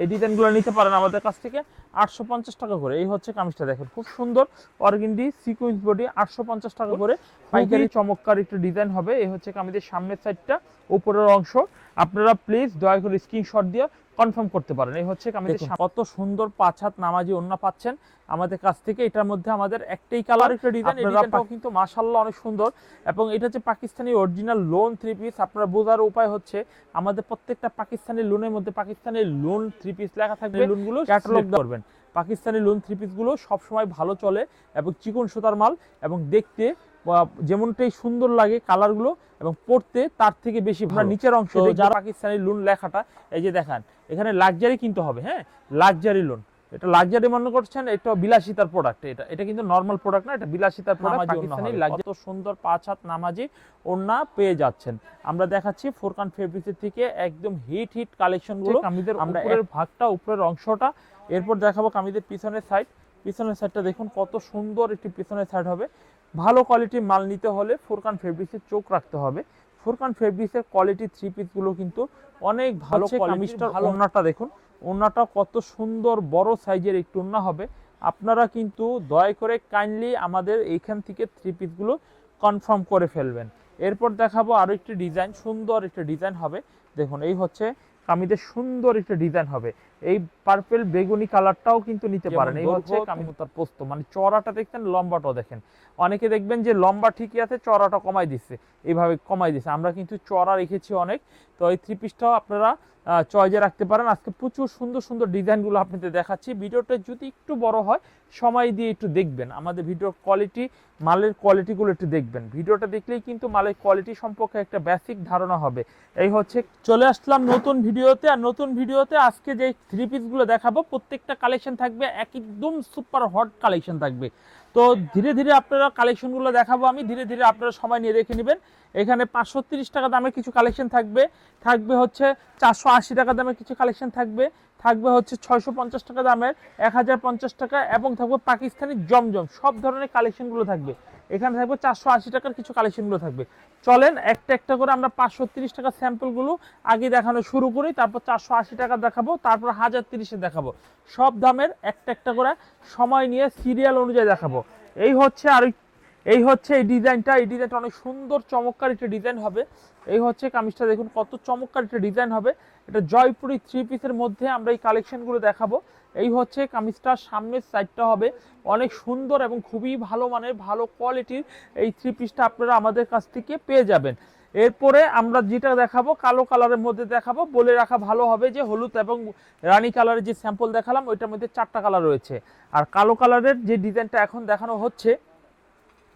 এই ডিজাইনগুলো নিতে পারেন আমাদের কাছ থেকে আটশো পঞ্চাশ টাকা করে। এই হচ্ছে কামিজটা দেখেন খুব সুন্দর অর্গিন্ডি সিকুইন্স বডি আটশো পঞ্চাশ টাকা করে। পাইকারি চমৎকার একটু ডিজাইন হবে। এই হচ্ছে কামিজের সামনের সাইডটা উপরের অংশ। আপনারা প্লিজ দয়া করে স্ক্রিনশট দিয়ে কনফার্ম করতে পারেন। এই হচ্ছে কামিজের কত সুন্দর পাঁচ হাত নামাজি ওন্না পাচ্ছেন আমাদের কাছ থেকে। এটার মধ্যে আমাদের একটাই কালার একটা ডিজাইন ডিজাইনটাও কিন্তু মাশাআল্লাহ অনেক সুন্দর। এবং এটা হচ্ছে Pakistani original lawn three piece আপনারা বোঝার উপায় হচ্ছে আমাদের প্রত্যেকটা পাকিস্তানি লোনের মধ্যে পাকিস্তানি লোন থ্রি পিস লেখা থাকবে। লোনগুলো ক্যাটালগ করবেন। পাকিস্তানি লোন থ্রি পিসগুলো সবসময় ভালো চলে এবং চিকন সুতার মাল এবং দেখতে যেমনটাই সুন্দর লাগে কালারগুলো এবং পড়তে তার থেকে বেশি আমরা ভালো। নিচের অংশে যারা পাকিস্তানি লোন লেখাটা এই যে দেখান এখানে লাক্সারি কিনতে হবে হ্যাঁ? লাক্সারি লোন এটা লাক্সারি মনে করছেন এটা বিলাসিতার প্রোডাক্ট এটা এটা কিন্তু নরমাল প্রোডাক্ট না এটা বিলাসিতার প্রোডাক্ট পাকিস্তানি কত সুন্দর পাঁচ হাত নামাজি ওড়না পেয়ে যাচ্ছেন। আমরা দেখাচ্ছি ফোরকান ফেব্রিক্সের থেকে একদম হিট হিট কালেকশনগুলো। কামিদের আমরা উপরের ভাগটা উপরের অংশটা এরপর দেখাবো কামিদের পিছনের সাইড পিছনের সাইডটা দেখুন কত সুন্দর একটি পিছনের সাইড হবে। ভালো কোয়ালিটির মাল নিতে হলে ফোরকান ফেব্রিক্সের চোখ রাখতে হবে। ফোরকান ফেব্রিক্সের কোয়ালিটি থ্রি পিসগুলো কিন্তু অনেক ভালো কোয়ালিটির ভালো। ওড়নাটা দেখুন। ওড়নাটা কত সুন্দর বড় সাইজের একটু ওড়না হবে। আপনারা কিন্তু দয়া করে কাইন্ডলি আমাদের এইখান থেকে থ্রি পিসগুলো কনফার্ম করে ফেলবেন। এরপর দেখাবো আরও একটি ডিজাইন সুন্দর একটা ডিজাইন হবে। দেখুন এই হচ্ছে কামিদের সুন্দর একটা ডিজাইন হবে। এই পার্পেল বেগুনি কালারটাও কিন্তু নিতে পারেন। এই হচ্ছে দৈর্ঘ্য, পোস্ত। মানে চড়াটা দেখছেন লম্বাটাও দেখেন। অনেকে দেখবেন যে লম্বা ঠিকই আছে চড়াটা কমাই দিচ্ছে। এইভাবে কমাই দিচ্ছে। আমরা কিন্তু চড়া রেখেছি অনেক। তো এই থ্রি পিসটাও আপনারা চয়েজে রাখতে পারেন। আজকে প্রচুর সুন্দর সুন্দর ডিজাইনগুলো আপনাদের দেখাচ্ছি। ভিডিওটা যদি একটু বড় হয় সময় দিয়ে একটু দেখবেন। আমাদের ভিডিওর কোয়ালিটি মালের কোয়ালিটিগুলো একটু দেখবেন। ভিডিওটা দেখলেই কিন্তু মালের কোয়ালিটি সম্পর্কে একটা বেসিক ধারণা হবে। এই হচ্ছে চলে আসলাম নতুন ভিডিওতে আর নতুন ভিডিওতে আজকে যে থ্রি পিসগুলো দেখাবো, প্রত্যেকটা কালেকশন থাকবে, একদম সুপার হট কালেকশন থাকবে। তো ধীরে ধীরে আপনারা কালেকশনগুলো দেখাবো আমি, ধীরে ধীরে আপনারা সময় নিয়ে রেখে নেবেন। এখানে পাঁচশো তিরিশ টাকা দামের কিছু কালেকশন থাকবে থাকবে হচ্ছে চারশো আশি টাকা দামের কিছু কালেকশন থাকবে থাকবে হচ্ছে ছয়শো পঞ্চাশ টাকা দামের, এক হাজার পঞ্চাশ টাকা, এবং থাকবে পাকিস্তানি জমজম, সব ধরনের কালেকশনগুলো থাকবে। এখানে থাকবে চারশো আশি টাকার কিছু কালেকশনগুলো থাকবে। চলেন, একটা একটা করে আমরা পাঁচশো তিরিশ টাকার স্যাম্পলগুলো আগে দেখানো শুরু করি, তারপর চারশো আশি টাকা দেখাবো, তারপর হাজার তিরিশে দেখাবো। সব দামের একটা একটা করে সময় নিয়ে সিরিয়াল অনুযায়ী দেখাবো। এই হচ্ছে আর এই হচ্ছে এই ডিজাইনটা এই ডিজাইনটা অনেক সুন্দর, চমৎকার একটা ডিজাইন হবে। এই হচ্ছে কামিজটা, দেখুন কত চমৎকার একটা ডিজাইন হবে। এটা জয়পুরি থ্রি পিসের মধ্যে আমরা এই কালেকশনগুলো দেখাবো। এই হচ্ছে কামিজটার সামনের সাইডটা হবে। অনেক সুন্দর এবং খুবই ভালো মানের, ভালো কোয়ালিটির এই থ্রি পিসটা আপনারা আমাদের কাছ থেকে পেয়ে যাবেন। এরপরে আমরা যেটা দেখাবো, কালো কালারের মধ্যে দেখাবো। বলে রাখা ভালো হবে যে হলুদ এবং রানী কালারের যে স্যাম্পল দেখালাম, ওইটার মধ্যে চারটা কালার রয়েছে। আর কালো কালারের যে ডিজাইনটা এখন দেখানো হচ্ছে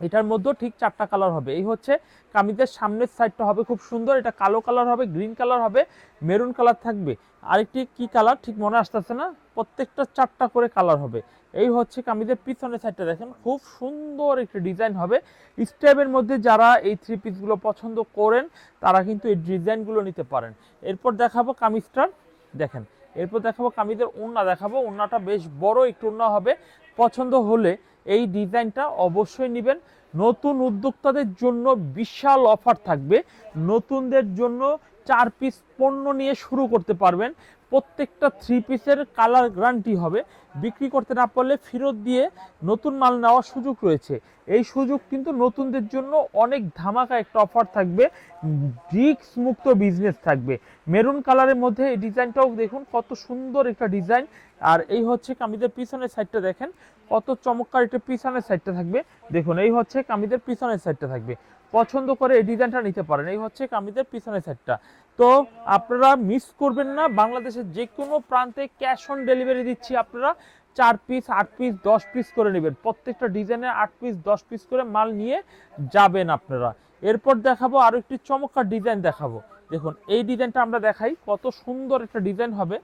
এটার মধ্যেও ঠিক চারটা কালার হবে। এই হচ্ছে কামিজের সামনের সাইডটা হবে খুব সুন্দর, এটা কালো কালার হবে গ্রিন কালার হবে মেরুন কালার থাকবে। আরেকটি কি কালার ঠিক মনে আসতেছে না, প্রত্যেকটা চারটা করে কালার হবে। এই হচ্ছে কামিজের পিছনের সাইডটা দেখেন, খুব সুন্দর একটি ডিজাইন হবে। স্টেপের মধ্যে যারা এই থ্রি পিসগুলো পছন্দ করেন, তারা কিন্তু এই ডিজাইনগুলো নিতে পারেন। এরপর দেখাবো কামিজটার দেখেন, এরপর দেখাবো কামিজের ওড়না, দেখাবো ওড়নাটা বেশ বড়, একটু ওড়না হবে। পছন্দ হলে এই ডিজাইনটা অবশ্যই নেবেন। নতুন উদ্যোক্তাদের জন্য বিশাল অফার থাকবে। নতুনদের জন্য চার পিস পণ্য নিয়ে শুরু করতে পারবেন। প্রত্যেকটা থ্রি পিসের কালার গ্যারান্টি হবে। বিক্রি করতে না পারলে ফেরত দিয়ে নতুন মাল নেওয়ার সুযোগ রয়েছে। এই সুযোগ কিন্তু নতুনদের জন্য অনেক ধামাকা একটা অফার থাকবে। রিক্স মুক্ত বিজনেস থাকবে। মেরুন কালারের মধ্যে এই ডিজাইনটাও দেখুন কত সুন্দর একটা ডিজাইন আর এই হচ্ছে কামিজের পিছনের সাইডটা দেখেন। কত চমৎকার একটা পিছনের সাইডটা থাকবে। দেখুন, এই হচ্ছে কামিজের পিছনের সাইডটা থাকবে। পছন্দ করে এই ডিজাইনটা নিতে পারেন। এই হচ্ছে কামিজের পিছনের সাইডটা তো আপনারা মিস করবেন না, বাংলাদেশের যে কোনো প্রান্তে ক্যাশ অন ডেলিভারি দিচ্ছি আপনারা। চার পিস আট পিস দশ পিস করে নেবেন। প্রত্যেকটা ডিজাইনে আট পিস দশ পিস করে মাল নিয়ে যাবেন আপনারা। এরপর দেখাবো আরও একটি চমৎকার ডিজাইন দেখাবো। দেখুন, এই ডিজাইনটা আমরা দেখাই। কত সুন্দর একটা ডিজাইন হবে।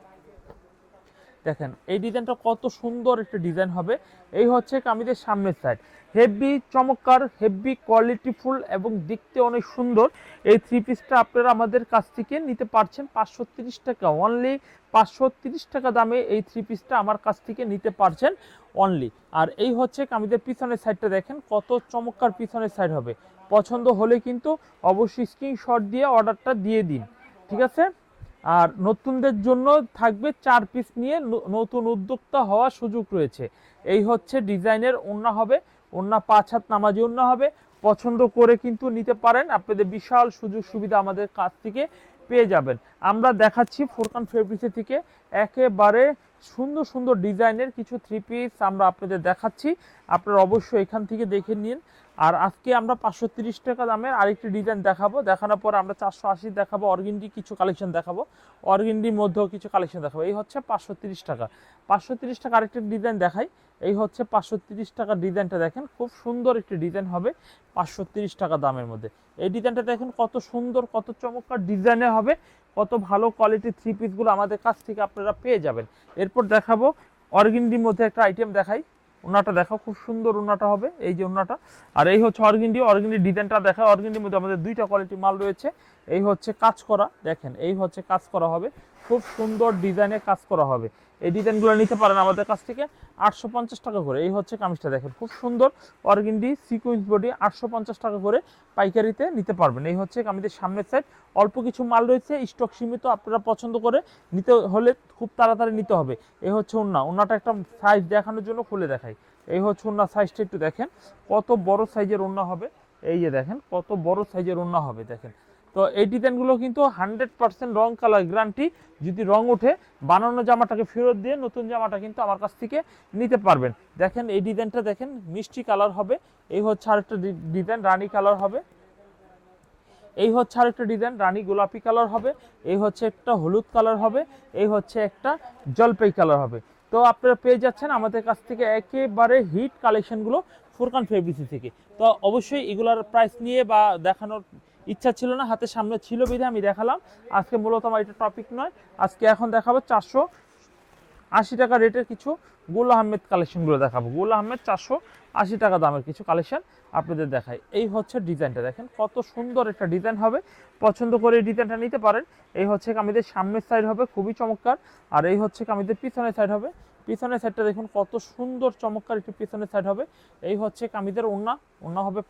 দেখেন, এই ডিজাইনটা কত সুন্দর একটা ডিজাইন হবে। এই হচ্ছে কামিজের সামনের সাইড হেভি চমৎকার হেভি কোয়ালিটিফুল এবং দেখতে অনেক সুন্দর। এই থ্রি পিসটা আপনারা আমাদের কাছ থেকে নিতে পারছেন পাঁচশো তিরিশ টাকা অনলি পাঁচশো তিরিশ টাকা দামে এই থ্রি পিসটা আমার কাছ থেকে নিতে পারছেন অনলি আর এই হচ্ছে কামিজের পিছনের সাইডটা দেখেন, কত চমৎকার পিছনের সাইড হবে। পছন্দ হলে কিন্তু অবশ্যই স্ক্রিনশট দিয়ে অর্ডারটা দিয়ে দিন। ঠিক আছে? আর নতুনদের জন্য থাকবে চার পিস নিয়ে নতুন উদ্যোক্তা হওয়ার সুযোগ রয়েছে। এই হচ্ছে ডিজাইনের ওন্না হবে ওন্না পাঁচ হাত নামাজি ওন্না হবে। পছন্দ করে কিন্তু নিতে পারেন, আপনাদের বিশাল সুযোগ সুবিধা আমাদের কাছ থেকে পেয়ে যাবেন। আমরা দেখাচ্ছি ফোরকান ফেব্রিক্সের থেকে একেবারে সুন্দর সুন্দর ডিজাইনের কিছু থ্রি পিস আমরা আপনাদের দেখাচ্ছি। আপনারা অবশ্যই এখান থেকে দেখে নিন। আর আজকে আমরা পাঁচশো তিরিশ টাকা দামের আরেকটি ডিজাইন দেখাবো। দেখানোর পর আমরা চারশো আশি দেখাবো। অর্গিনডি কিছু কালেকশন দেখাবো। অর্গিনডির মধ্যেও কিছু কালেকশন দেখাবো। এই হচ্ছে পাঁচশো তিরিশ টাকা। পাঁচশো তিরিশ টাকা আরেকটি ডিজাইন দেখাই। এই হচ্ছে পাঁচশো তিরিশ টাকার ডিজাইনটা দেখেন। খুব সুন্দর একটি ডিজাইন হবে পাঁচশো তিরিশ টাকা দামের মধ্যে। এই ডিজাইনটা দেখেন কত সুন্দর, কত চমৎকার ডিজাইনে হবে। কত ভালো কোয়ালিটি থ্রি পিসগুলো আমাদের কাছ থেকে আপনারা পেয়ে যাবেন। এরপর দেখাবো অর্গিনডির মধ্যে একটা আইটেম দেখাই। ওনাটা দেখাও, খুব সুন্দর ওনাটা হবে, এই যে ওনাটা আর এই হচ্ছে অর্গিন্ডি অর্গিন্ডি ডিজাইনটা দেখা অর্গিন্ডির মধ্যে আমাদের দুইটা কোয়ালিটি মাল রয়েছে। এই হচ্ছে কাজ করা, দেখেন, এই হচ্ছে কাজ করা হবে। খুব সুন্দর ডিজাইনে কাজ করা হবে। এই ডিজাইনগুলো নিতে পারেন আমাদের কাছ থেকে আটশো পঞ্চাশ টাকা করে। এই হচ্ছে কামিজটা দেখেন, খুব সুন্দর অর্গিন্ডি সিকুয়েন্স বডি আটশো পঞ্চাশ টাকা করে পাইকারিতে নিতে পারবেন। এই হচ্ছে কামিজের সামনের সাইড অল্প কিছু মাল রয়েছে স্টক সীমিত, আপনারা পছন্দ করে নিতে হলে খুব তাড়াতাড়ি নিতে হবে। এই হচ্ছে ওন্না ওন্নাটা একটা সাইজ দেখানোর জন্য খুলে দেখাই। এই হচ্ছে ওন্না সাইজটা একটু দেখেন, কত বড় সাইজের ওন্না হবে। এই যে দেখেন, কত বড় সাইজের ওন্না হবে, দেখেন। তো এই ডিজাইনগুলো কিন্তু হান্ড্রেড পার্সেন্ট রং কালার গ্যারান্টি। যদি রং ওঠে, বানানো জামাটাকে ফেরত দিয়ে নতুন জামাটা কিন্তু আমার কাছ থেকে নিতে পারবেন। দেখেন, এই ডিজাইনটা দেখেন, মিষ্টি কালার হবে। এই হচ্ছে আরেকটা ডিজাইন, রানী কালার হবে। এই হচ্ছে আরেকটা ডিজাইন, রানী গোলাপি কালার হবে। এই হচ্ছে একটা হলুদ কালার হবে। এই হচ্ছে একটা জলপাই কালার হবে। তো আপনারা পেয়ে যাচ্ছেন আমাদের কাছ থেকে একেবারে হিট কালেকশনগুলো ফুরকান ফেব্রিসি থেকে। তো অবশ্যই এগুলার প্রাইস নিয়ে বা দেখানোর ইচ্ছা ছিল না হাতের সামনে ছিল বিধে আমি দেখালাম। আজকে মূলত আমার এটা টপিক নয়। আজকে এখন দেখাবো চারশো আশি টাকা রেটের কিছু গুল আহমেদ কালেকশনগুলো দেখাবো। গুল আহমেদ চারশো আশি টাকা দামের কিছু কালেকশন আপনাদের দেখাই। এই হচ্ছে ডিজাইনটা দেখেন কত সুন্দর একটা ডিজাইন হবে। পছন্দ করে এই ডিজাইনটা নিতে পারেন। এই হচ্ছে কামিদের সামনের সাইড হবে, খুবই চমৎকার। আর এই হচ্ছে কামিদের পিছনের সাইড হবে। পিছনের সাইডটা দেখুন কত সুন্দর চমৎকার একটি পিছনের সাইড হবে। এই হচ্ছে কামিদের ওন্না ওন্না হবে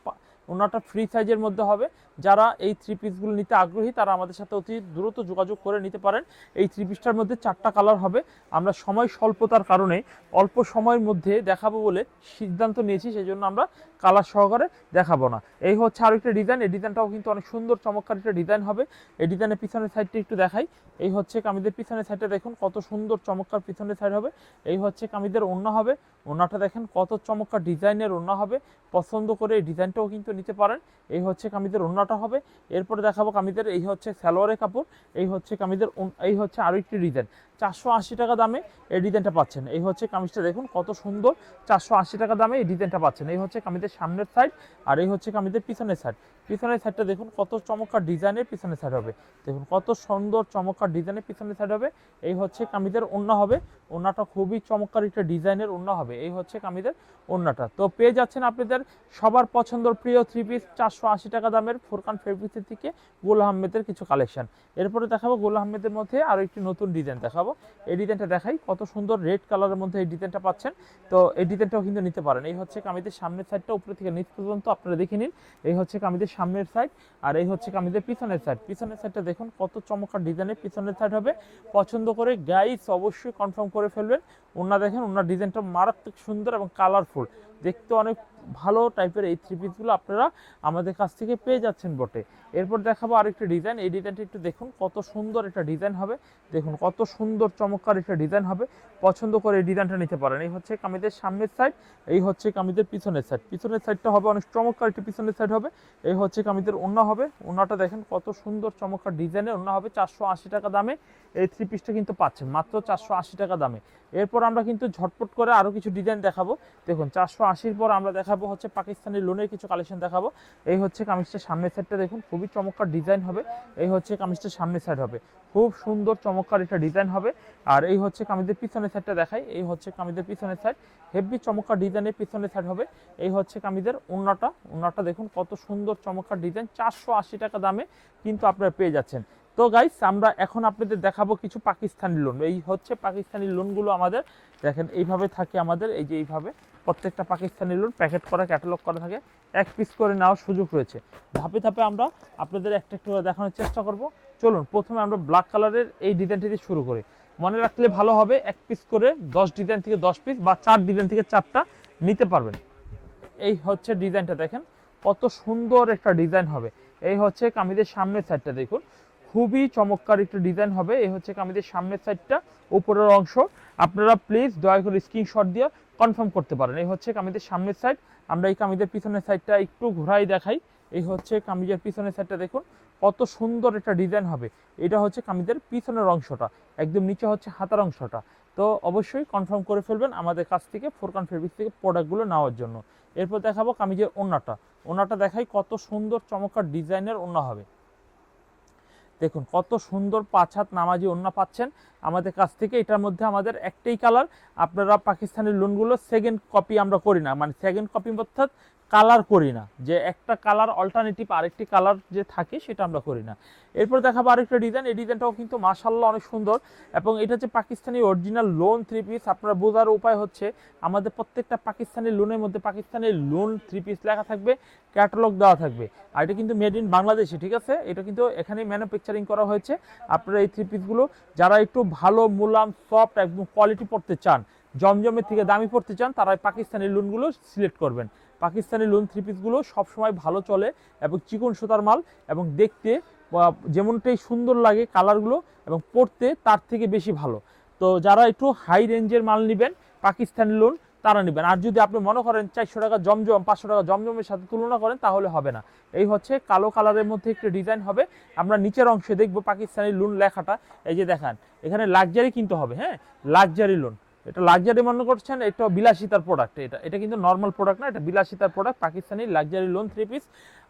ওন্নাটা ফ্রি সাইজের মধ্যে হবে। যারা এই থ্রি পিসগুলো নিতে আগ্রহী, তারা আমাদের সাথে অতি দ্রুত যোগাযোগ করে নিতে পারেন। এই থ্রি পিসটার মধ্যে চারটা কালার হবে। আমরা সময় স্বল্পতার কারণে অল্প সময়ের মধ্যে দেখাবো বলে সিদ্ধান্ত নিয়েছি সেই জন্য আমরা কালার সহকারে দেখাবো না। এই হচ্ছে আরও একটা ডিজাইন এই ডিজাইনটাও কিন্তু অনেক সুন্দর, চমৎকার একটা ডিজাইন হবে। এই ডিজাইনের পিছনের সাইডটা একটু দেখাই। এই হচ্ছে কামিদের পিছনের সাইডটা দেখুন, কত সুন্দর, চমৎকার পিছনের সাইড হবে। এই হচ্ছে কামিদের ওন্না হবে। ওন্নাটা দেখেন, কত চমৎকার ডিজাইনের ওন্না হবে। পছন্দ করে এই ডিজাইনটাও কিন্তু নিতে পারেন। এই হচ্ছে কামিদের ওন্নাটা হবে। এরপরে দেখাবো কামিদের এই হচ্ছে সালোয়ারের কাপড়, এই হচ্ছে কামিদের এই হচ্ছে আরও একটি ডিজাইন। চারশো আশি টাকা দামে এই ডিজাইনটা পাচ্ছেন। এই হচ্ছে কামিজটা দেখুন, কত সুন্দর। চারশো আশি টাকা দামে এই ডিজাইনটা পাচ্ছেন। এই হচ্ছে কামিজের সামনের সাইড আর এই হচ্ছে কামিজের পিছনের সাইড পিছনের সাইডটা দেখুন, কত চমৎকার ডিজাইনের পিছনের সাইড হবে। দেখুন, কত সুন্দর, চমৎকার ডিজাইনের পিছনের সাইড হবে। এই হচ্ছে কামিজের ওন্না হবে। ওন্নাটা খুবই চমৎকার একটা ডিজাইনের ওন্না হবে। এই হচ্ছে কামিজের ওন্নাটা তো পেয়ে যাচ্ছেন আপনাদের সবার পছন্দর প্রিয় থ্রি পিস চারশো আশি টাকা দামের ফুরকান ফেব্রিক্সের থেকে গোল আহমেদের কিছু কালেকশন এরপরে দেখাবো গোল আহমেদের মধ্যে আরও একটি নতুন ডিজাইন দেখাবো। এই ডিজাইনটা দেখাই, কত সুন্দর রেড কালারের মধ্যে এই ডিজাইনটা পাচ্ছেন। তো এই ডিজাইনটাও কিন্তু নিতে পারেন। এই হচ্ছে কামিজের সামনের সাইডটা উপরে থেকে নিচ পর্যন্ত আপনারা দেখে নিন। এই হচ্ছে কামিজের সামনের সাইড আর এই হচ্ছে কামিজের পিছনের সাইড পিছনের সাইডটা দেখুন, কত চমৎকার ডিজাইনের পিছনের সাইড হবে। পছন্দ করে গাইস অবশ্যই কনফার্ম করে ফেলবেন। ওনার দেখেন ওনার ডিজাইনটা মারাত্মক সুন্দর এবং কালারফুল দেখতে অনেক ভালো টাইপের এই থ্রি পিসগুলো আপনারা আমাদের কাছ থেকে পেয়ে যাচ্ছেন বটে। এরপর দেখাবো আরেকটা ডিজাইন এই ডিজাইনটা একটু দেখুন, কত সুন্দর একটা ডিজাইন হবে। দেখুন, কত সুন্দর, চমৎকার একটা ডিজাইন হবে। পছন্দ করে এই ডিজাইনটা নিতে পারেন। এই হচ্ছে কামিজের সামনের সাইড এই হচ্ছে কামিজের পিছনের সাইড পিছনের সাইডটা হবে অনেক চমৎকার একটি পিছনের সাইড হবে। এই হচ্ছে কামিজের ওন্না হবে। ওন্নাটা দেখেন, কত সুন্দর, চমৎকার ডিজাইনের ওন্না হবে। চারশো আশি টাকা দামে এই থ্রি পিসটা কিন্তু পাচ্ছেন, মাত্র চারশো আশি টাকা দামে। এরপর আমরা কিন্তু ঝটপট করে আরও কিছু ডিজাইন দেখাবো। দেখুন, চারশো পর আমরা দেখাবো হচ্ছে পাকিস্তানি লোনের কিছু কালেকশন দেখাবো। এই হচ্ছে কামিজটার সামনের সাইডটা দেখুন, খুবই চমৎকার ডিজাইন হবে। এই হচ্ছে কামিজটার সামনের সাইড হবে। খুব সুন্দর, চমৎকার একটা ডিজাইন হবে। আর এই হচ্ছে কামিজের পিছনের সাইডটা দেখাই। এই হচ্ছে কামিজের পিছনের সাইড হেভি চমৎকার ডিজাইনের পিছনের সাইড হবে। এই হচ্ছে কামিজের ওন্নাটা ওন্নাটা দেখুন, কত সুন্দর, চমৎকার ডিজাইন চারশো আশি টাকা দামে কিন্তু আপনারা পেয়ে যাচ্ছেন। তো গাইস আমরা এখন আপনাদের দেখাবো কিছু পাকিস্তানি লোন এই হচ্ছে পাকিস্তানি লোনগুলো আমাদের। দেখেন, এইভাবে থাকে আমাদের। এই যে এইভাবে প্রত্যেকটা পাকিস্তানি লোন প্যাকেট করা ক্যাটালগ করা থাকে। এক পিস করে নেওয়ার সুযোগ রয়েছে। ধাপে ধাপে আমরা আপনাদের একটা একটু দেখানোর চেষ্টা করব। চলুন, প্রথমে আমরা ব্ল্যাক কালারের এই ডিজাইনটি দিয়ে শুরু করি। মনে রাখলে ভালো হবে, এক পিস করে দশ ডিজাইন থেকে দশ পিস বা চার ডিজাইন থেকে চারটা নিতে পারবেন। এই হচ্ছে ডিজাইনটা দেখেন। কত সুন্দর একটা ডিজাইন হবে। এই হচ্ছে কামিজের সামনের সাইডটা দেখুন। খুবই চমৎকার একটা ডিজাইন হবে। এই হচ্ছে কামিজের সামনের সাইডটা উপরের অংশ। আপনারা প্লিজ দয়া করে স্ক্রিনশট দিয়ে কনফার্ম করতে পারেন। এই হচ্ছে কামিজের সামনের সাইড আমরা এই কামিজের পিছনের সাইডটা একটু ঘোরাই দেখাই। এই হচ্ছে কামিজের পিছনের সাইডটা দেখুন, কত সুন্দর একটা ডিজাইন হবে। এটা হচ্ছে কামিজের পিছনের অংশটা, একদম নিচে হচ্ছে হাতার অংশটা। তো অবশ্যই কনফার্ম করে ফেলবেন আমাদের কাছ থেকে ফোরকান ফেব্রিক্স থেকে প্রোডাক্টগুলো নেওয়ার জন্য। এরপর দেখাবো কামিজের ওন্নাটা ওন্নাটা দেখাই কত সুন্দর, চমৎকার ডিজাইনের ওন্না হবে। দেখুন, কত সুন্দর পাঁচ হাত নামাজি ওন্না পাচ্ছেন। আমাদের কাছ থেকে এটার মধ্যে আমাদের একটাই কালার আপনারা পাকিস্তানের লোনগুলো সেকেন্ড কপি আমরা করি না। মানে সেকেন্ড কপি অর্থাৎ কালার করি না, যে একটা কালার অল্টারনেটিভ আরেকটি কালার যে থাকে সেটা আমরা করি না। এরপর দেখাবো আরেকটা ডিজাইন এই ডিজাইনটাও কিন্তু মাশাল্লাহ অনেক সুন্দর এবং এটা হচ্ছে Pakistani original lawn three piece আপনারা বোঝার উপায় হচ্ছে আমাদের প্রত্যেকটা পাকিস্তানি লোনের মধ্যে পাকিস্তানি লোন থ্রি পিস লেখা থাকবে ক্যাটালগ দেওয়া থাকবে। আর এটা কিন্তু মেড ইন বাংলাদেশে, ঠিক আছে? এটা কিন্তু এখানে ম্যানুফ্যাকচারিং করা হয়েছে। আপনারা এই থ্রি পিসগুলো যারা একটু ভালো, মুলাম সফট একদম কোয়ালিটি পড়তে চান জমজমের থেকে দামি পড়তে চান, তারা পাকিস্তানি লোনগুলো সিলেক্ট করবেন। পাকিস্তানি লোন থ্রি পিসগুলো সবসময় ভালো চলে এবং চিকন সুতার মাল এবং দেখতে যেমনটাই সুন্দর লাগে কালারগুলো এবং পড়তে তার থেকে বেশি ভালো। তো যারা একটু হাই রেঞ্জের মাল নেবেন, পাকিস্তানি লোন তারা নেবেন। আর যদি আপনি মনে করেন চারশো টাকা জমজম, পাঁচশো টাকা জমজমের সাথে তুলনা করেন, তাহলে হবে না। এই হচ্ছে কালো কালারের মধ্যে একটি ডিজাইন হবে। আমরা নিচের অংশে দেখব পাকিস্তানি লোন লেখাটা। এই যে দেখান, এখানে লাক্সারি কিনতে হবে হ্যাঁ? লাক্সারি লোন এটা লাক্সারি মনে করছেন, এটা বিলাসিতার প্রোডাক্ট এটা এটা কিন্তু নর্মাল প্রোডাক্ট না, এটা বিলাসিতার product Pakistani luxury lawn three piece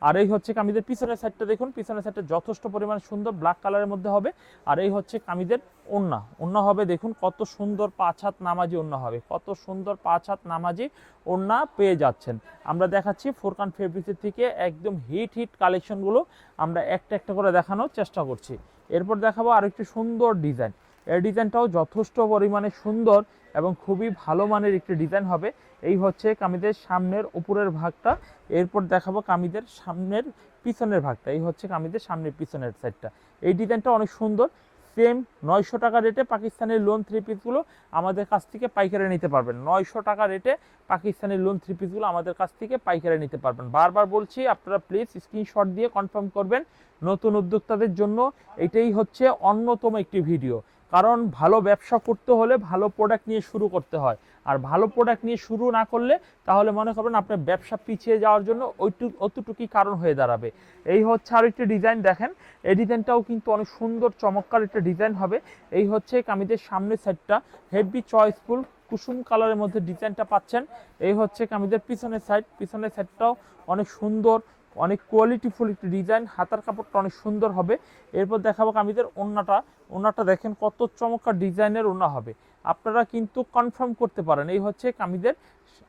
আর এই হচ্ছে কামিদের পিছনের সাইডটা দেখুন, পিছনের সাইডটা যথেষ্ট পরিমাণ সুন্দর ব্ল্যাক কালারের মধ্যে হবে। আর এই হচ্ছে কামিদের ওন্না ওন্না হবে দেখুন কত সুন্দর পাঁচ হাত নামাজি ওন্না হবে, কত সুন্দর পাঁচ হাত নামাজি ওন্না পেয়ে যাচ্ছেন। আমরা দেখাচ্ছি ফোরকান ফেব্রিক্সের থেকে একদম হিট হিট কালেকশনগুলো আমরা একটা একটা করে দেখানোর চেষ্টা করছি। এরপর দেখাবো আরেকটি সুন্দর ডিজাইন এই ডিজাইনটাও যথেষ্ট পরিমাণে সুন্দর এবং খুবই ভালো মানের একটি ডিজাইন হবে। এই হচ্ছে কামিজের সামনের উপরের ভাগটা। এরপর দেখাবো কামিজের সামনের পিছনের ভাগটা। এই হচ্ছে কামিজের সামনের পিছনের সাইডটা এই ডিজাইনটা অনেক সুন্দর। সেম নয়শো টাকা রেটে পাকিস্তানের লোন থ্রি পিসগুলো আমাদের কাছ থেকে পাইকারি নিতে পারবেন। নয়শো টাকা রেটে পাকিস্তানের লোন থ্রি পিসগুলো আমাদের কাছ থেকে পাইকারি নিতে পারবেন। বারবার বলছি, আপনারা প্লিজ স্ক্রিনশট দিয়ে কনফার্ম করবেন। নতুন উদ্যোক্তাদের জন্য এটাই হচ্ছে অন্যতম একটি ভিডিও কারণ ভালো ব্যবসা করতে হলে ভালো প্রোডাক্ট নিয়ে শুরু করতে হয়। আর ভালো প্রোডাক্ট নিয়ে শুরু না করলে তাহলে মনে করবেন আপনার ব্যবসা পিছিয়ে যাওয়ার জন্য ওইটু, অতটুকুই কারণ হয়ে দাঁড়াবে। এই হচ্ছে আর একটি ডিজাইন দেখেন। এই ডিজাইনটাও কিন্তু অনেক সুন্দর, চমৎকার একটা ডিজাইন হবে। এই হচ্ছে কামিজের সামনের সাইডটা হেভি চয়েসফুল কুসুম কালারের মধ্যে ডিজাইনটা পাচ্ছেন। এই হচ্ছে কামিজের পিছনের সাইড পিছনের সাইডটাও অনেক সুন্দর অনেক কোয়ালিটিফুল একটি ডিজাইন হাতার কাপড়টা অনেক সুন্দর হবে। এরপর দেখাবো কামিজের ওন্নাটা। ওন্নাটা দেখেন কত চমৎকার ডিজাইনের ওন্না হবে। আপনারা কিন্তু কনফার্ম করতে পারেন, এই হচ্ছে কামিজের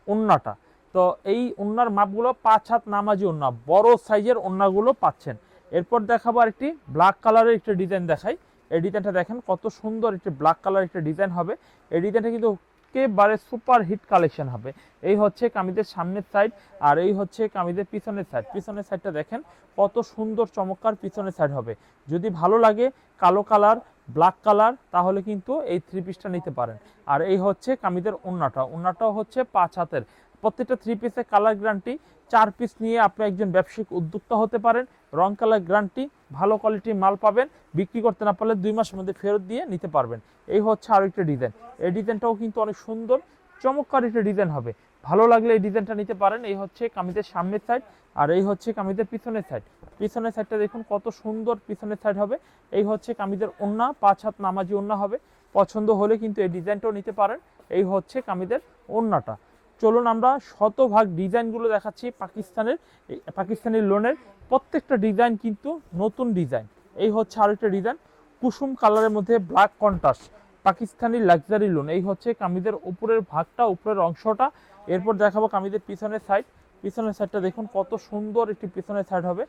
ওন্নাটা। তো এই ওন্নার মাপগুলো পাঁচ হাত নামাজি ওন্না, বড় সাইজের ওন্নাগুলো পাচ্ছেন। এরপর দেখাবো আরেকটি ব্ল্যাক কালারের একটা ডিজাইন দেখাই। এই ডিজাইনটা দেখেন কত সুন্দর একটি ব্ল্যাক কালার একটা ডিজাইন হবে। এই ডিজাইনটা কিন্তু একেবারে সুপার হিট কালেকশন হবে। এই হচ্ছে কামিজের সামনের সাইড আর এই হচ্ছে কামিজের পিছনের সাইড পিছনের সাইডটা দেখেন, কত সুন্দর চমৎকার পিছনের সাইড হবে। যদি ভালো লাগে কালো কালার ব্ল্যাক কালার তাহলে কিন্তু এই থ্রি পিসটা নিতে পারেন। আর এই হচ্ছে কামিজের ওন্নাটা। ওন্নাটাও হচ্ছে পাঁচ হাতের। প্রত্যেকটা থ্রি পিসের কালার গ্যারান্টি চার পিস নিয়ে আপনি একজন ব্যবসায়িক উদ্যোক্তা হতে পারেন। রং কালার গ্যারান্টি, ভালো কোয়ালিটির মাল পাবেন। বিক্রি করতে না পারলে দুই মাসের মধ্যে ফেরত দিয়ে নিতে পারবেন। এই হচ্ছে আরও একটা ডিজাইন এই ডিজাইনটাও কিন্তু অনেক সুন্দর, চমৎকার একটা ডিজাইন হবে। ভালো লাগলে এই ডিজাইনটা নিতে পারেন। এই হচ্ছে কামিজের সামনের সাইড আর এই হচ্ছে কামিজের পিছনের সাইড পিছনের সাইডটা দেখুন কত সুন্দর পিছনের সাইড হবে। এই হচ্ছে কামিজের ওন্না, পাঁচ হাত নামাজি ওন্না হবে। পছন্দ হলে কিন্তু এই ডিজাইনটাও নিতে পারেন। এই হচ্ছে কামিজের ওন্নাটা। চলুন আমরা শতভাগ ডিজাইনগুলো দেখাচ্ছি পাকিস্তানের, এই পাকিস্তানি লোনের প্রত্যেকটা ডিজাইন কিন্তু নতুন ডিজাইন। এই হচ্ছে আরেকটা ডিজাইন, কুসুম কালারের মধ্যে black contrast, Pakistani luxury lawn. এই হচ্ছে কামিজের উপরের ভাগটা, উপরের অংশটা। এরপর দেখাবো কামিজের পিছনের সাইড পিছনের সাইডটা দেখুন কত সুন্দর একটি পিছনের সাইড হবে।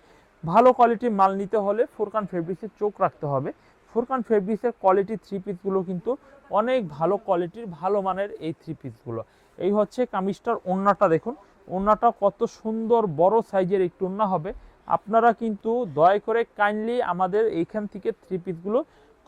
ভালো কোয়ালিটির মাল নিতে হলে ফোরকান ফেব্রিক্সের চোখ রাখতে হবে। ফোরকান ফেব্রিক্সের কোয়ালিটি থ্রি পিসগুলো কিন্তু অনেক ভালো কোয়ালিটির ভালো মানের এই থ্রি পিসগুলো এই হচ্ছে কামিজটার ওড়নাটা দেখুন। ওড়নাটা কত সুন্দর বড় সাইজের একটু ওড়না হবে। আপনারা কিন্তু দয়া করে কাইন্ডলি আমাদের এইখান থেকে থ্রি পিসগুলো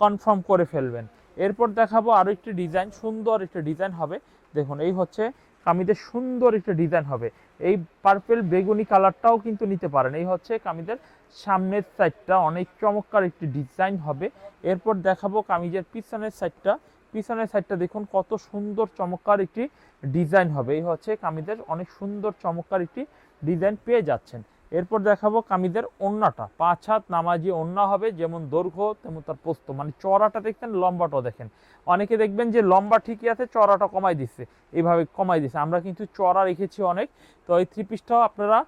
কনফার্ম করে ফেলবেন। এরপর দেখাবো আরও একটি ডিজাইন সুন্দর একটা ডিজাইন হবে। দেখুন, এই হচ্ছে কামিজের সুন্দর একটা ডিজাইন হবে। এই পার্পেল বেগুনি কালারটাও কিন্তু নিতে পারেন। এই হচ্ছে কামিজের সামনের সাইডটা অনেক চমৎকার একটি ডিজাইন হবে। এরপর দেখাবো কামিজের পিছনের সাইডটা পিছনের সাইডটা দেখুন, কত সুন্দর চমৎকার একটি ডিজাইন হবে। এই হচ্ছে কামিদের অনেক সুন্দর চমৎকার একটি ডিজাইন পেয়ে যাচ্ছেন। এরপর দেখাবো কামিদের ওন্নাটা। পাঁচ হাত নামাজি ওন্না হবে, যেমন দৈর্ঘ্য, তেমন তার পোস্ত। মানে চড়াটা দেখতেন লম্বাটাও দেখেন। অনেকে দেখবেন যে লম্বা ঠিকই আছে চড়াটা কমাই দিচ্ছে। এইভাবে কমাই দিচ্ছে। আমরা কিন্তু চড়া রেখেছি অনেক। তো এই থ্রি পিসটাও আপনারা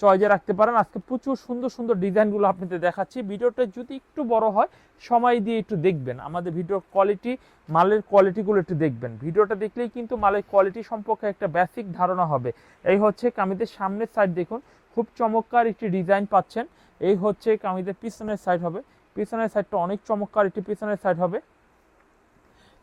চয়েজে রাখতে পারেন। আজকে প্রচুর সুন্দর সুন্দর ডিজাইনগুলো আপনাদের দেখাচ্ছি। ভিডিওটা যদি একটু বড় হয়, সময় দিয়ে একটু দেখবেন। আমাদের ভিডিওর কোয়ালিটি মালের কোয়ালিটিগুলো একটু দেখবেন। ভিডিওটা দেখলেই কিন্তু মালের কোয়ালিটি সম্পর্কে একটা বেসিক ধারণা হবে। এই হচ্ছে কামিদের সামনের সাইড দেখুন। খুব চমৎকার একটি ডিজাইন পাচ্ছেন। এই হচ্ছে কামিদের পিছনের সাইড হবে। পিছনের সাইডটা অনেক চমৎকার একটি পিছনের সাইড হবে।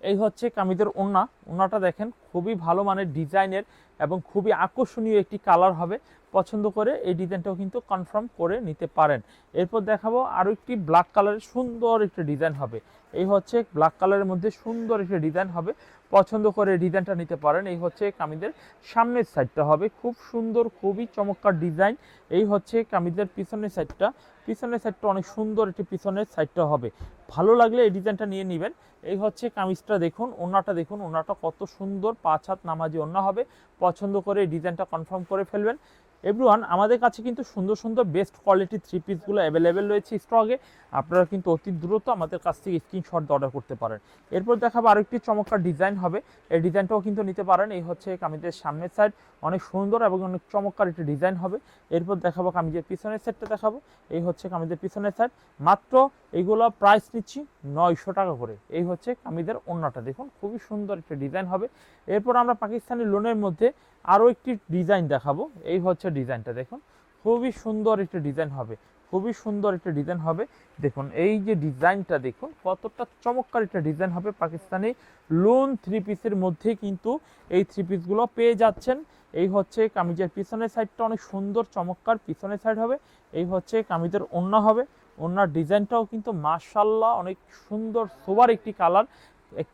এই হচ্ছে কামিদের ওড়না। ওড়নাটা দেখেন খুবই ভালো মানের ডিজাইনের এবং খুবই আকর্ষণীয় একটি কালার হবে। পছন্দ করে এই ডিজাইনটাও কিন্তু কনফার্ম করে নিতে পারেন। এরপর দেখাবো আরও একটি ব্ল্যাক কালারের সুন্দর একটি ডিজাইন হবে। এই হচ্ছে ব্ল্যাক কালারের মধ্যে সুন্দর একটি ডিজাইন হবে। পছন্দ করে ডিজাইনটা নিতে পারেন। এই হচ্ছে কামিদের সামনের সাইডটা হবে। খুব সুন্দর, খুবই চমৎকার ডিজাইন। এই হচ্ছে কামিদের পিছনের সাইডটা পিছনের সাইডটা অনেক সুন্দর একটি পিছনের সাইডটা হবে। ভালো লাগলে এই ডিজাইনটা নিয়ে নেবেন। এই হচ্ছে কামিজটা দেখুন ওনাটা দেখুন। ওনাটা কত সুন্দর পাঁচ হাত নামাজি ওনা হবে। পছন্দ করে ডিজাইনটা কনফার্ম করে ফেলবেন। এভরিওয়ান আমাদের কাছে কিন্তু সুন্দর সুন্দর বেস্ট কোয়ালিটির থ্রি পিসগুলো অ্যাভেলেবেল রয়েছে স্টকে আপনারা কিন্তু অতি দ্রুত আমাদের কাছ থেকে স্ক্রিনশট অর্ডার করতে পারেন। এরপর দেখাবো আরেকটি চমৎকার ডিজাইন হবে। এই ডিজাইনটাও কিন্তু নিতে পারেন। এই হচ্ছে কামিজের সামনের সাইড অনেক সুন্দর এবং অনেক চমৎকার একটি ডিজাইন হবে। এরপর দেখাবো কামিজের পিছনের সাইডটা দেখাবো। এই হচ্ছে কামিজের পিছনের সাইড মাত্র এইগুলো প্রাইস নিচ্ছি নয়শো টাকা করে। এই হচ্ছে কামিদের অন্যটা দেখুন, খুবই সুন্দর একটা ডিজাইন হবে। এরপর আমরা পাকিস্তানি লোনের মধ্যে আরও একটি ডিজাইন দেখাবো। এই হচ্ছে ডিজাইনটা দেখুন। খুবই সুন্দর একটা ডিজাইন হবে। খুবই সুন্দর একটা ডিজাইন হবে। দেখুন, এই যে ডিজাইনটা দেখুন, কতটা চমৎকার একটা ডিজাইন হবে পাকিস্তানি লোন থ্রি পিসের মধ্যে কিন্তু এই থ্রি পিসগুলো পেয়ে যাচ্ছেন। এই হচ্ছে কামিজের পিছনের সাইডটা অনেক সুন্দর, চমৎকার পিছনের সাইড হবে। এই হচ্ছে কামিজের ওন্না হবে। ওনার ডিজাইনটাও কিন্তু মার্শাল্লাহ অনেক সুন্দর, সোবার একটি কালার।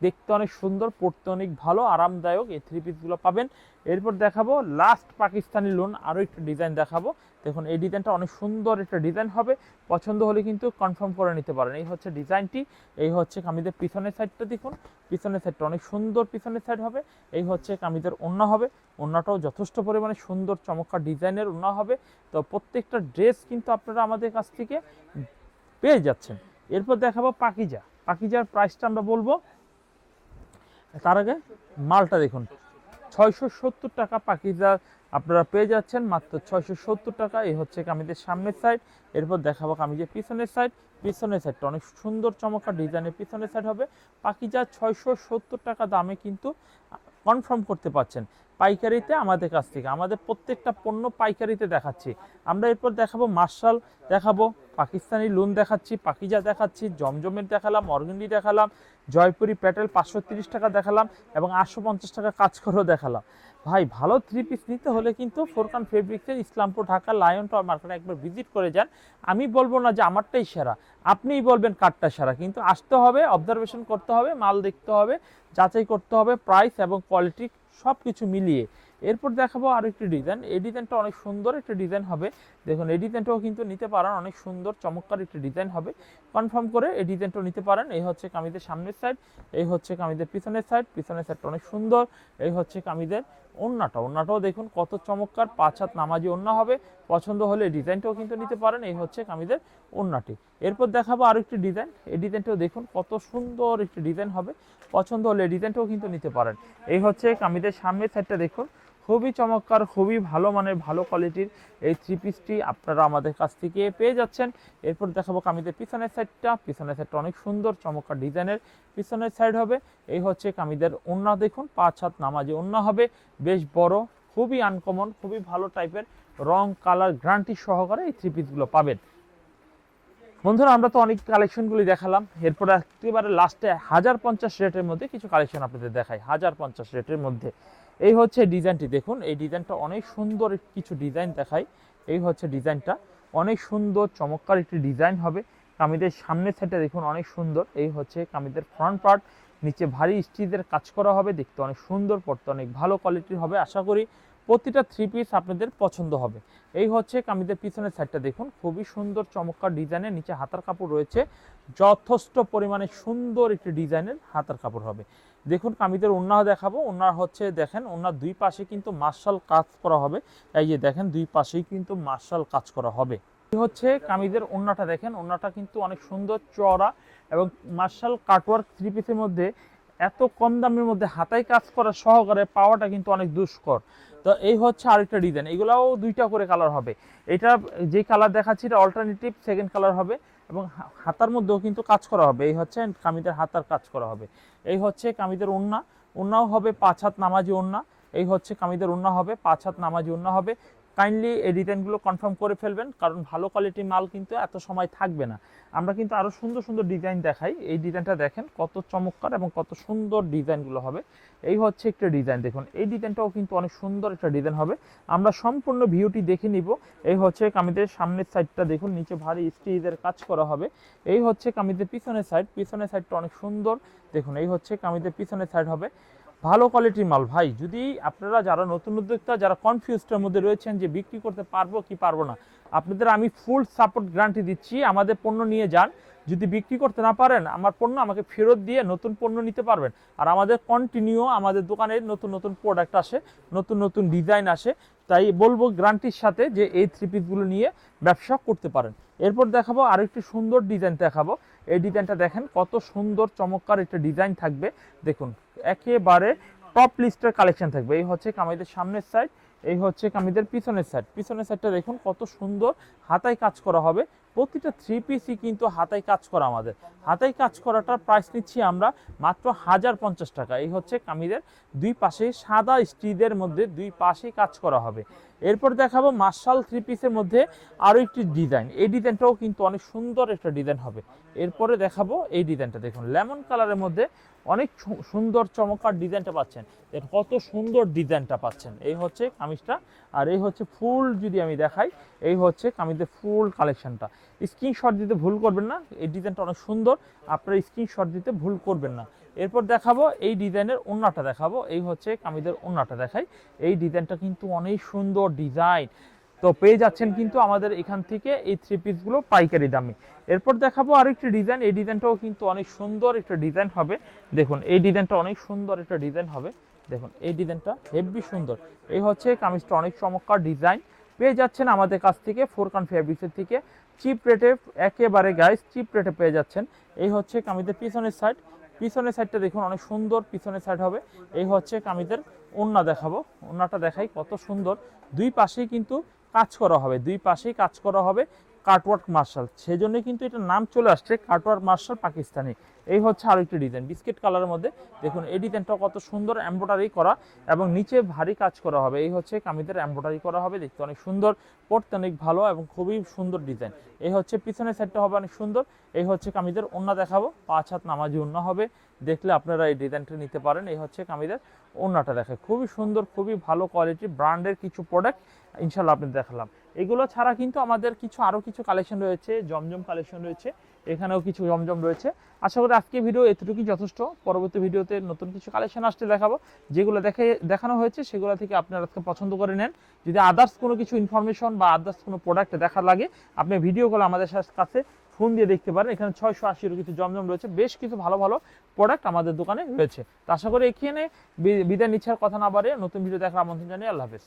দেখতে অনেক সুন্দর, পড়তে অনেক ভালো, আরামদায়ক। এই থ্রি পিসগুলো পাবেন। এরপর দেখাবো লাস্ট পাকিস্তানি লোন আরও একটু ডিজাইন দেখাবো। দেখুন, এই ডিজাইনটা অনেক সুন্দর একটা ডিজাইন হবে। পছন্দ হলে কিন্তু কনফার্ম করে নিতে পারেন। এই হচ্ছে ডিজাইনটি। এই হচ্ছে কামিদের পিছনের সাইডটা দেখুন। পিছনের সাইডটা অনেক সুন্দর পিছনের সাইড হবে। এই হচ্ছে কামিদের ওন্না হবে। ওন্নাটাও যথেষ্ট পরিমাণে সুন্দর, চমৎকার ডিজাইনের ওন্না হবে। তো প্রত্যেকটা ড্রেস কিন্তু আপনারা আমাদের কাছ থেকে পেয়ে যাচ্ছেন। এরপর দেখাবো পাকিজা। পাকিজার প্রাইসটা আমরা বলব। তার আগে মালটা দেখুন। ছয়শো সত্তর টাকা পাকিজা আপনারা পেয়ে যাচ্ছেন, মাত্র ছয়শো সত্তর টাকা। এই হচ্ছে কামিজের সামনের সাইড এরপর দেখাবো কামিজের পিছনের সাইড পিছনের সাইডটা অনেক সুন্দর চমকা ডিজাইনের পিছনের সাইড হবে। পাকিজা ছয়শো সত্তর টাকা দামে কিন্তু কনফার্ম করতে পারছেন। পাইকারিতে আমাদের কাছ থেকে, আমাদের প্রত্যেকটা পণ্য পাইকারিতে দেখাচ্ছি। আমরা এরপর দেখাবো মার্শাল, দেখাবো পাকিস্তানি লোন দেখাচ্ছি, পাকিজা দেখাচ্ছি, জমজমের দেখালাম, অর্গেন্ডি দেখালাম, জয়পুরি প্যাটেল পাঁচশো তিরিশ টাকা দেখালাম এবং আটশো পঞ্চাশ টাকা কাজ করেও দেখালাম। ভাই, ভালো থ্রি পিস নিতে হলে কিন্তু ফোরকান ফেব্রিক্সের ইসলামপুর ঢাকা লায়ন টাওয়ার মার্কেটে একবার ভিজিট করে যান। আমি বলব না যে আমারটাই সেরা, আপনিই বলবেন কাঠটা সেরা, কিন্তু আসতে হবে অবজারভেশন করতে হবে, মাল দেখতে হবে, যাচাই করতে হবে প্রাইস এবং কোয়ালিটি সব কিছু মিলিয়ে। এরপর দেখাবো আরও একটি ডিজাইন এই ডিজাইনটা অনেক সুন্দর একটি ডিজাইন হবে। দেখুন, এই ডিজাইনটাও কিন্তু নিতে পারেন, অনেক সুন্দর, চমৎকার একটি ডিজাইন হবে। কনফার্ম করে এই ডিজাইনটাও নিতে পারেন। এই হচ্ছে কামিদের সামনের সাইড এই হচ্ছে কামিদের পিছনের সাইড পিছনের সাইডটা অনেক সুন্দর, এই হচ্ছে কামিদের ওন্নাটা, ওন্নাটাও দেখুন কত চমৎকার, পাঁচ হাত নামাজি ওন্না হবে। পছন্দ হলে ডিজাইনটাও কিন্তু নিতে পারেন, এই হচ্ছে কামিদের ওন্নাটি। এরপর দেখাবো আরও একটি ডিজাইন, এই ডিজাইনটাও দেখুন কত সুন্দর একটি ডিজাইন হবে, পছন্দ হলে ডিজাইনটাও কিন্তু নিতে পারেন। এই হচ্ছে কামিদের সামনের সাইডটা দেখুন খুবই চমৎকার, খুবই ভালো মানের, ভালো কোয়ালিটির এই থ্রি পিসটি আপনারা আমাদের কাছ থেকে পেয়ে যাচ্ছেন। এরপর দেখাবো কামিদের পিছনের সাইডটা পিছনের সাইডটা অনেক সুন্দর, চমৎকার ডিজাইনের পিছনের সাইড হবে। এই হচ্ছে কামিদের ওন্না দেখুন, পাঁচ হাত নামাজে ওন্না হবে। বেশ বড়, খুবই আনকমন খুবই ভালো টাইপের রং কালার গ্রান্টি সহকারে এই থ্রি পিসগুলো পাবেন। বন্ধুরা, আমরা তো অনেক কালেকশনগুলি দেখালাম। এরপরে একেবারে লাস্টে হাজার পঞ্চাশ রেটের মধ্যে কিছু কালেকশন আপনাদের দেখাই। হাজার পঞ্চাশ রেটের মধ্যে। এই হচ্ছে ডিজাইনটি দেখুন, এই ডিজাইনটা অনেক সুন্দর কিছু ডিজাইন দেখায়। এই হচ্ছে ডিজাইনটা, অনেক সুন্দর, চমৎকার একটি ডিজাইন হবে। কামিদের সামনের সাইডটা দেখুন অনেক সুন্দর, এই হচ্ছে কামিদের ফ্রন্ট পার্ট নিচে ভারী স্টিচের কাজ করা হবে, দেখতে অনেক সুন্দর পড়তে অনেক ভালো কোয়ালিটির হবে। আশা করি প্রতিটা থ্রি পিস আপনাদের পছন্দ হবে। এই হচ্ছে কামিদের পিছনের সাইডটা দেখুন, খুবই সুন্দর, চমৎকার ডিজাইনের নিচে হাতার কাপড় রয়েছে। যথেষ্ট পরিমাণে সুন্দর একটি ডিজাইনের হাতার কাপড় হবে। দেখুন কামিদের ওন্না দেখাবো। ওনার হচ্ছে, দেখেন ওনার দুই পাশে কিন্তু মার্শাল কাজ করা হবে। এই যে দেখেন, দুই পাশেই কিন্তু মার্শাল কাজ করা হবে। হচ্ছে কামিদের ওন্নাটা, দেখেন, ওন্নাটা কিন্তু অনেক সুন্দর চড়া এবং মার্শাল কাটওয়ার্ক থ্রি পিসের মধ্যে এত কম দামের মধ্যে হাতায় কাজ করা সহকারে পাওয়াটা কিন্তু অনেক দুষ্কর। তো এই হচ্ছে আরেকটা ডিজাইন এগুলাও দুইটা করে কালার হবে। এটা যে কালার দেখাচ্ছি, এটা অল্টারনেটিভ সেকেন্ড কালার হবে। এবং হাতার মধ্যেও কিন্তু কাজ করা হবে। এই হচ্ছে কামিদের হাতার কাজ করা হবে। এই হচ্ছে কামিদের ওন্না উন্নাও হবে পাঁচ হাত নামাজি ওন্না এই হচ্ছে কামিদের ওন্না হবে, পাঁচ হাত নামাজি উন্না হবে। কাইন্ডলি এই ডিজাইনগুলো কনফার্ম করে ফেলবেন, কারণ ভালো কোয়ালিটির মাল কিন্তু এত সময় থাকবে না। আমরা কিন্তু আরও সুন্দর সুন্দর ডিজাইন দেখাই। এই ডিজাইনটা দেখেন কত চমৎকার এবং কত সুন্দর ডিজাইনগুলো হবে। এই হচ্ছে একটা ডিজাইন দেখুন। এই ডিজাইনটাও কিন্তু অনেক সুন্দর একটা ডিজাইন হবে। আমরা সম্পূর্ণ ভিউটি দেখে নিব। এই হচ্ছে কামিদের সামনের সাইডটা দেখুন, নিচে ভারী স্টিজের কাজ করা হবে। এই হচ্ছে কামিদের পিছনের সাইড পিছনের সাইডটা অনেক সুন্দর। দেখুন, এই হচ্ছে কামিদের পিছনের সাইড হবে। ভালো কোয়ালিটির মাল। ভাই, যদি আপনারা যারা নতুন উদ্যোক্তা, যারা কনফিউজটার মধ্যে রয়েছেন যে বিক্রি করতে পারব কি পারব না, আপনাদের আমি ফুল সাপোর্ট গ্যারান্টি দিচ্ছি। আমাদের পণ্য নিয়ে যান। যদি বিক্রি করতে না পারেন, আমার পণ্য আমাকে ফেরত দিয়ে নতুন পণ্য নিতে পারবেন। আর আমাদের কন্টিনিউ আমাদের দোকানে নতুন নতুন প্রোডাক্ট আসে, নতুন নতুন ডিজাইন আসে। তাই বলব গ্যারান্টির সাথে যে এই থ্রি পিসগুলো নিয়ে ব্যবসা করতে পারেন। এরপর দেখাবো আরেকটি সুন্দর ডিজাইন দেখাবো। এই ডিজাইনটা দেখেন, কত সুন্দর, চমৎকার একটা ডিজাইন থাকবে। দেখুন, একেবারে টপ লিস্টের কালেকশন থাকবে। এই হচ্ছে কামিদের সামনের সাইড এই হচ্ছে কামিদের পিছনের সাইড পিছনের সাইডটা দেখুন, কত সুন্দর হাতায় কাজ করা হবে। প্রতিটা থ্রি পিসই কিন্তু হাতায় কাজ করা আমাদের। হাতায় কাজ করাটার প্রাইস নিচ্ছি আমরা মাত্র হাজার পঞ্চাশ টাকা। এই হচ্ছে কামিদের দুই পাশে সাদা স্টিদের মধ্যে দুই পাশেই কাজ করা হবে। এরপর দেখাবো মার্শাল থ্রি পিসের মধ্যে আরও একটি ডিজাইন এই ডিজাইনটাও কিন্তু অনেক সুন্দর একটা ডিজাইন হবে। এরপরে দেখাবো এই ডিজাইনটা দেখুন লেমন কালারের মধ্যে অনেক সুন্দর চমৎকার ডিজাইনটা পাচ্ছেন। দেখুন কত সুন্দর ডিজাইনটা পাচ্ছেন। এই হচ্ছে কামিজটা, আর এই হচ্ছে ফুল যদি আমি দেখাই, এই হচ্ছে কামিজের ফুল কালেকশনটা। স্ক্রিনশট দিতে ভুল করবেন না, এই ডিজাইনটা অনেক সুন্দর, আপনারা স্ক্রিনশট দিতে ভুল করবেন না। এরপর দেখাবো এই ডিজাইনের ওন্নাটা দেখাবো, এই হচ্ছে কামিজের ওন্নাটা দেখাই। এই ডিজাইনটা কিন্তু অনেক সুন্দর ডিজাইন। তো পেয়ে যাচ্ছেন কিন্তু আমাদের এখান থেকে এই থ্রি পিসগুলো পাইকারি দামে। এরপর দেখাবো আরেকটি ডিজাইন এই ডিজাইনটাও কিন্তু অনেক সুন্দর একটা ডিজাইন হবে। দেখুন, এই ডিজাইনটা অনেক সুন্দর একটা ডিজাইন হবে। দেখুন, এই ডিজাইনটা হেভি সুন্দর। এই হচ্ছে কামিজটা অনেক চমৎকার ডিজাইন পেয়ে যাচ্ছেন আমাদের কাছ থেকে ফোরকান ফেব্রিক্সের থেকে। চিপ রেটে একেবারে গাইস চিপ রেটে পেয়ে যাচ্ছেন। এই হচ্ছে কামিজের পিছনের সাইড পিছনের সাইডটা দেখুন, অনেক সুন্দর পিছনের সাইড হবে। এই হচ্ছে কামিজের ওন্না দেখাবো। ওন্নাটা দেখাই কত সুন্দর। দুই পাশেই কিন্তু কাজ করা হবে দুই পাশেই কাজ করা হবে। কাটওয়ার্ক মার্শাল। সেই সেজন্য কিন্তু এটার নাম চলে আসছে কাটওয়ার্ক মার্শাল পাকিস্তানি। এই হচ্ছে আরেকটি ডিজাইন, বিস্কিট কালারের মধ্যে। দেখুন, এই ডিজাইনটা কত সুন্দর এমব্রয়ডারি করা এবং নিচে ভারী কাজ করা হবে। এই হচ্ছে কামিদের এমব্রয়ডারি করা হবে, দেখতে অনেক সুন্দর পড়তে অনেক ভালো এবং খুবই সুন্দর ডিজাইন। এই হচ্ছে পিছনের সাইডটা হবে অনেক সুন্দর। এই হচ্ছে কামিদের ওন্না দেখাবো, পাঁচ হাত নামাজি ওন্না হবে। দেখলে আপনারা এই ডিজাইনটা নিতে পারেন। এই হচ্ছে কামিদের ওন্নাটা দেখে। খুবই সুন্দর, খুবই ভালো কোয়ালিটি ব্র্যান্ডের কিছু প্রোডাক্ট ইনশাল্লাহ আপনি দেখালাম। এগুলো ছাড়া কিন্তু আমাদের কিছু আরও কিছু কালেকশন রয়েছে, জমজম কালেকশন রয়েছে, এখানেও কিছু জমজম রয়েছে। আশা করি আজকে ভিডিও এতটুকুই যথেষ্ট। পরবর্তী ভিডিওতে নতুন কিছু কালেকশন আসতে দেখাবো। যেগুলো দেখে, দেখানো হয়েছে, সেগুলো থেকে আপনারা আজকে পছন্দ করে নেন। যদি আদার্স কোনো কিছু ইনফরমেশন বা আদার্স কোনো প্রোডাক্ট দেখা লাগে, আপনি ভিডিও কল আমাদের কাছে ফোন দিয়ে দেখতে পারেন। এখানে ছয়শো আশিরও কিছু জমজম রয়েছে। বেশ কিছু ভালো ভালো প্রোডাক্ট আমাদের দোকানে রয়েছে। তো আশা করি এখানে বিদায় নিচ্ছার কথা না বাড়ে নতুন ভিডিও দেখার আমন্ত্রণ জানিয়ে আল্লাহ হাফেজ।